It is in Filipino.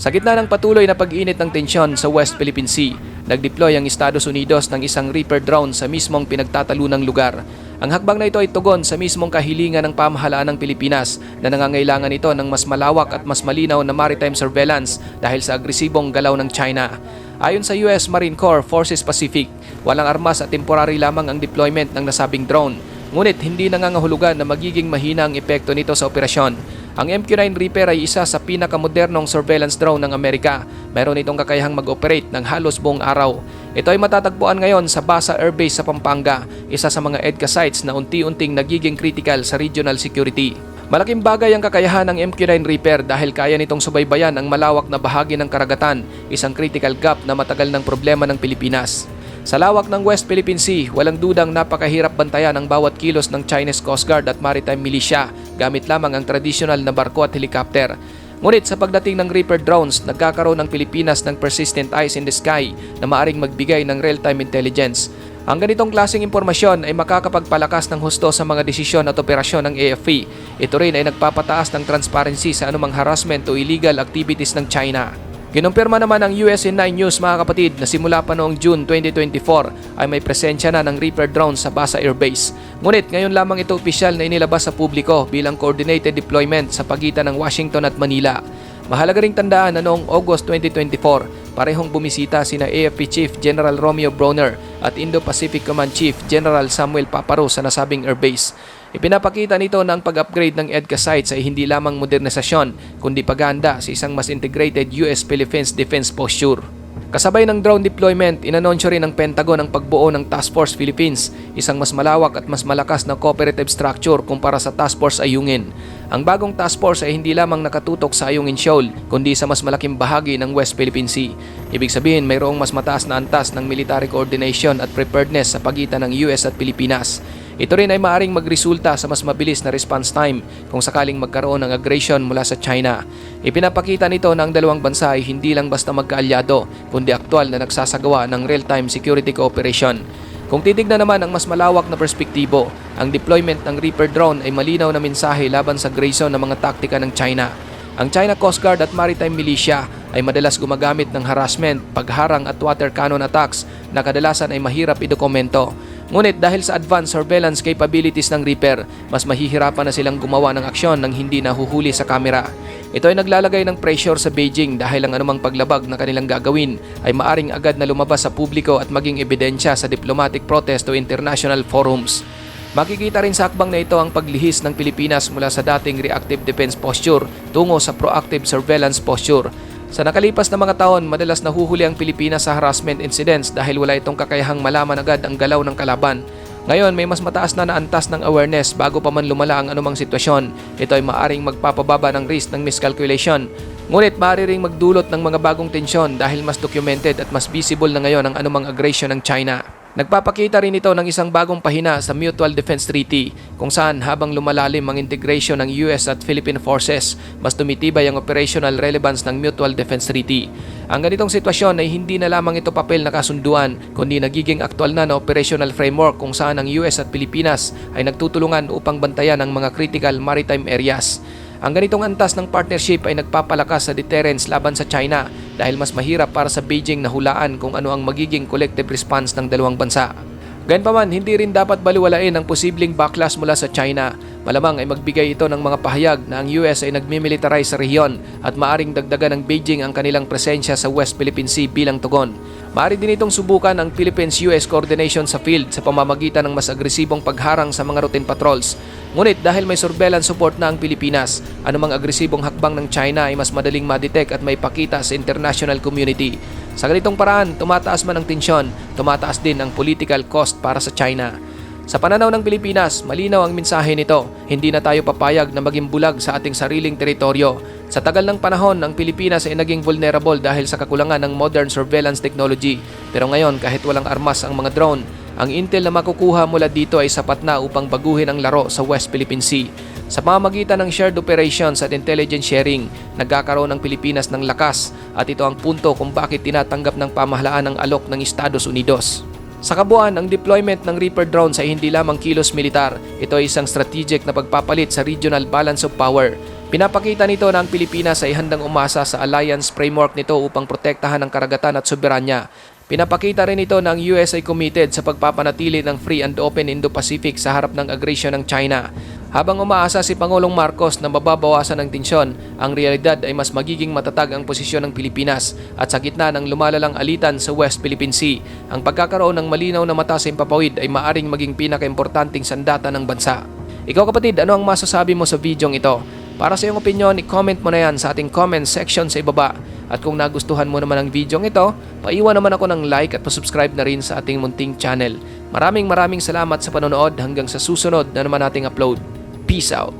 Sa gitna ng patuloy na pag-init ng tensyon sa West Philippine Sea, nag-deploy ang Estados Unidos ng isang Reaper drone sa mismong pinagtatalunang lugar. Ang hakbang na ito ay tugon sa mismong kahilingan ng pamahalaan ng Pilipinas na nangangailangan ito ng mas malawak at mas malinaw na maritime surveillance dahil sa agresibong galaw ng China. Ayon sa US Marine Corps Forces Pacific, walang armas at temporary lamang ang deployment ng nasabing drone. Ngunit hindi nangangahulugan na magiging mahina ang epekto nito sa operasyon. Ang MQ-9 Reaper ay isa sa pinakamodernong surveillance drone ng Amerika. Meron itong kakayahang mag-operate ng halos buong araw. Ito ay matatagpuan ngayon sa Basa Air Base sa Pampanga, isa sa mga EDCA sites na unti-unting nagiging critical sa regional security. Malaking bagay ang kakayahan ng MQ-9 Reaper dahil kaya nitong subaybayan ang malawak na bahagi ng karagatan, isang critical gap na matagal ng problema ng Pilipinas. Sa lawak ng West Philippine Sea, walang dudang napakahirap bantayan ang bawat kilos ng Chinese Coast Guard at Maritime Militia gamit lamang ang tradisyonal na barko at helicopter. Ngunit sa pagdating ng Reaper drones, nagkakaroon ng Pilipinas ng persistent eyes in the sky na maaring magbigay ng real-time intelligence. Ang ganitong klaseng impormasyon ay makakapagpalakas ng husto sa mga desisyon at operasyon ng AFP. Ito rin ay nagpapataas ng transparency sa anumang harassment o illegal activities ng China. Kinumpirma naman ng USA 9 News mga kapatid na simula pa noong June 2024 ay may presensya na ng Reaper drone sa Basa Air Base. Ngunit ngayon lamang ito opisyal na inilabas sa publiko bilang coordinated deployment sa pagitan ng Washington at Manila. Mahalaga ring tandaan na noong August 2024, parehong bumisita sina AFP Chief General Romeo Broner at Indo-Pacific Command Chief General Samuel Paparo sa nasabing airbase. Ipinapakita nito na ang pag-upgrade ng EDCA sites ay hindi lamang modernisasyon, kundi paghahanda sa isang mas integrated US-Philippines defense posture. Kasabay ng drone deployment, inanunsyo rin ng Pentagon ang pagbuo ng Task Force Philippines, isang mas malawak at mas malakas na cooperative structure kumpara sa Task Force Ayungin. Ang bagong Task Force ay hindi lamang nakatutok sa Ayungin Shoal, kundi sa mas malaking bahagi ng West Philippine Sea. Ibig sabihin, mayroong mas mataas na antas ng military coordination at preparedness sa pagitan ng US at Pilipinas. Ito rin ay maaring magresulta sa mas mabilis na response time kung sakaling magkaroon ng aggression mula sa China. Ipinapakita nito na ang dalawang bansa ay hindi lang basta magkaalyado, kundi aktual na nagsasagawa ng real-time security cooperation. Kung titignan naman ang mas malawak na perspektibo, ang deployment ng Reaper drone ay malinaw na mensahe laban sa aggression ng mga taktika ng China. Ang China Coast Guard at Maritime Militia ay madalas gumagamit ng harassment, pagharang at water cannon attacks na kadalasan ay mahirap idokumento. Ngunit dahil sa advanced surveillance capabilities ng Reaper, mas mahihirapan na silang gumawa ng aksyon nang hindi nahuhuli sa kamera. Ito ay naglalagay ng pressure sa Beijing dahil ang anumang paglabag na kanilang gagawin ay maaring agad na lumabas sa publiko at maging ebidensya sa diplomatic protest o international forums. Makikita rin sa akbang na ito ang paglihis ng Pilipinas mula sa dating reactive defense posture tungo sa proactive surveillance posture sa nakalipas na mga taon, madalas nahuhuli ang Pilipinas sa harassment incidents dahil wala itong kakayahang malaman agad ang galaw ng kalaban. Ngayon, may mas mataas na naantas ng awareness bago pa man lumala ang anumang sitwasyon. Ito ay maaring magpapababa ng risk ng miscalculation. Ngunit maaari ring magdulot ng mga bagong tensyon dahil mas documented at mas visible na ngayon ang anumang aggression ng China. Nagpapakita rin ito ng isang bagong pahina sa Mutual Defense Treaty kung saan habang lumalalim ang integration ng US at Philippine forces, mas tumitibay ang operational relevance ng Mutual Defense Treaty. Ang ganitong sitwasyon ay hindi na lamang ito papel na kasunduan, kundi nagiging aktual na na operational framework kung saan ang US at Pilipinas ay nagtutulungan upang bantayan ang mga critical maritime areas. Ang ganitong antas ng partnership ay nagpapalakas sa deterrence laban sa China dahil mas mahirap para sa Beijing na hulaan kung ano ang magiging collective response ng dalawang bansa. Gayunpaman, hindi rin dapat baliwalain ang posibleng backlash mula sa China. Malamang ay magbigay ito ng mga pahayag na ang US ay nagmimilitarize sa rehiyon at maaring dagdagan ng Beijing ang kanilang presensya sa West Philippine Sea bilang tugon. Maaari din itong subukan ang Philippines-US coordination sa field sa pamamagitan ng mas agresibong pagharang sa mga routine patrols. Ngunit dahil may surveillance support na ang Pilipinas, anumang agresibong hakbang ng China ay mas madaling madetect at may pakita sa international community. Sa ganitong paraan, tumataas man ang tensyon, tumataas din ang political cost para sa China. Sa pananaw ng Pilipinas, malinaw ang mensahe nito. Hindi na tayo papayag na maging bulag sa ating sariling teritoryo. Sa tagal ng panahon, ang Pilipinas ay naging vulnerable dahil sa kakulangan ng modern surveillance technology. Pero ngayon, kahit walang armas ang mga drone, ang intel na makukuha mula dito ay sapat na upang baguhin ang laro sa West Philippine Sea. Sa pamamagitan ng shared operations at intelligence sharing, nagkakaroon ng Pilipinas ng lakas at ito ang punto kung bakit tinatanggap ng pamahalaan ng alok ng Estados Unidos. Sa kabuuan, ang deployment ng Reaper drones ay hindi lamang kilos militar. Ito ay isang strategic na pagpapalit sa regional balance of power. Pinapakita nito na ang Pilipinas ay handang umasa sa alliance framework nito upang protektahan ang karagatan at soberanya. Pinapakita rin ito na ang US ay committed sa pagpapanatili ng free and open Indo-Pacific sa harap ng agresyon ng China. Habang umaasa si Pangulong Marcos na mababawasan ng tensyon, ang realidad ay mas magiging matatag ang posisyon ng Pilipinas at sa gitna ng lumalalang alitan sa West Philippine Sea, ang pagkakaroon ng malinaw na mata sa impapawid ay maaring maging pinakaimportanteng sandata ng bansa. Ikaw kapatid, ano ang masasabi mo sa videong ito? Para sa iyong opinion, i-comment mo na yan sa ating comment section sa ibaba. At kung nagustuhan mo naman ang videong ito, paiwan naman ako ng like at pasubscribe na rin sa ating munting channel. Maraming maraming salamat sa panonood hanggang sa susunod na naman nating upload. Peace out!